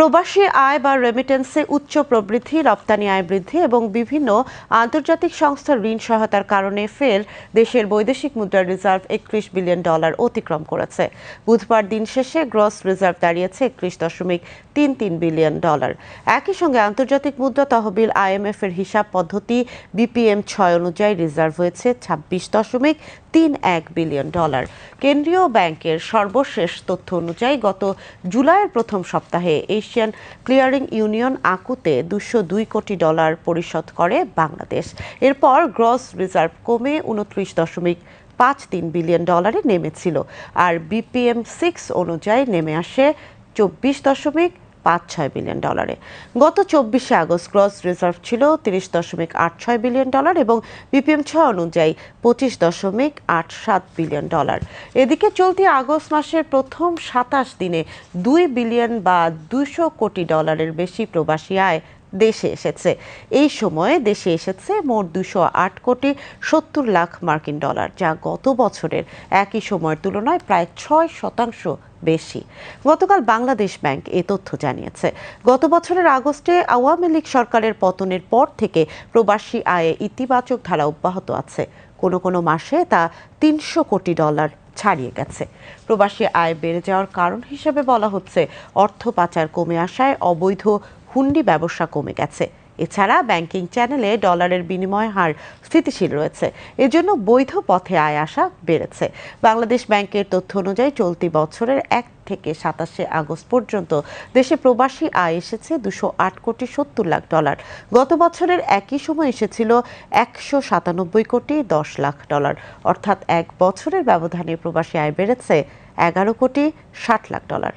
প্রবাসী আয় বা রেমিটেন্সে উচ্চ প্রবৃদ্ধি, রপ্তানি আয় বৃদ্ধি এবং বিভিন্ন আন্তর্জাতিক সংস্থার ঋণ সহায়তার কারণে ফের দেশের বৈদেশিক মুদ্রার রিজার্ভ একত্রিশ বিলিয়ন ডলার অতিক্রম করেছে। বুধবার দিন শেষে গ্রস রিজার্ভ দাঁড়িয়েছে একত্রিশ দশমিক তিন তিন বিলিয়ন ডলার একই সঙ্গে আন্তর্জাতিক মুদ্রা তহবিল আইএমএফ এর হিসাব পদ্ধতি বিপিএম ছয় অনুযায়ী রিজার্ভ হয়েছে ছাব্বিশ দশমিক তিন এক বিলিয়ন ডলার কেন্দ্রীয় ব্যাংকের সর্বশেষ তথ্য অনুযায়ী গত জুলাইয়ের প্রথম সপ্তাহে এশিয়ান ক্লিয়ারিং ইউনিয়ন আকুতে দুশো দুই কোটি ডলার পরিশোধ করে বাংলাদেশ। এরপর গ্রস রিজার্ভ কমে উনত্রিশ দশমিক পাঁচ তিন বিলিয়ন ডলারে নেমেছিল। আর বিপিএম সিক্স অনুযায়ী নেমে আসে চব্বিশ দশমিক পাঁচ ছয় বিলিয়ন ডলারে। গত চব্বিশে আগস্ট ক্রস রিজার্ভ ছিল তিরিশ দশমিক আট ছয় বিলিয়ন ডলার এবং বিপিএম ছয় অনুযায়ী পঁচিশ দশমিক আট সাত বিলিয়ন ডলার। এদিকে চলতি আগস্ট মাসের প্রথম সাতাশ দিনে দুই বিলিয়ন বা দুশো কোটি ডলারের বেশি প্রবাসী আয় দেশে এসেছে। এই সময়ে দেশে এসেছে মোট দুশো আট কোটি সত্তর লাখ মার্কিন ডলার, যা গত বছরের একই সময়ের তুলনায় প্রায় ছয় শতাংশ বেশি। গতকাল বাংলাদেশ ব্যাংক এ তথ্য জানিয়েছে। গত বছরের আগস্টে আওয়ামী লীগ সরকারের পতনের পর থেকে প্রবাসী আয়ে ইতিবাচক ধারা অব্যাহত আছে। কোনো কোনো মাসে তা তিনশো কোটি ডলার ছাড়িয়ে গেছে। প্রবাসী আয় বেড়ে যাওয়ার কারণ হিসেবে বলা হচ্ছে, অর্থ পাচার কমে আসায় অবৈধ হুন্ডি ব্যবসা কমে গেছে। এছাড়া ব্যাংকিং চ্যানেলে ডলারের বিনিময় হার স্থিতিশীল রয়েছে। এজন্য বৈধ পথে আয় আসা বেড়েছে। বাংলাদেশ ব্যাংকের তথ্য অনুযায়ী চলতি বছরের এক থেকে সাতাশে আগস্ট পর্যন্ত দেশে প্রবাসী আয় এসেছে দুশো আট কোটি সত্তর লাখ ডলার। গত বছরের একই সময় এসেছিল একশো সাতানব্বই কোটি দশ লাখ ডলার। অর্থাৎ এক বছরের ব্যবধানে প্রবাসী আয় বেড়েছে এগারো কোটি ষাট লাখ ডলার।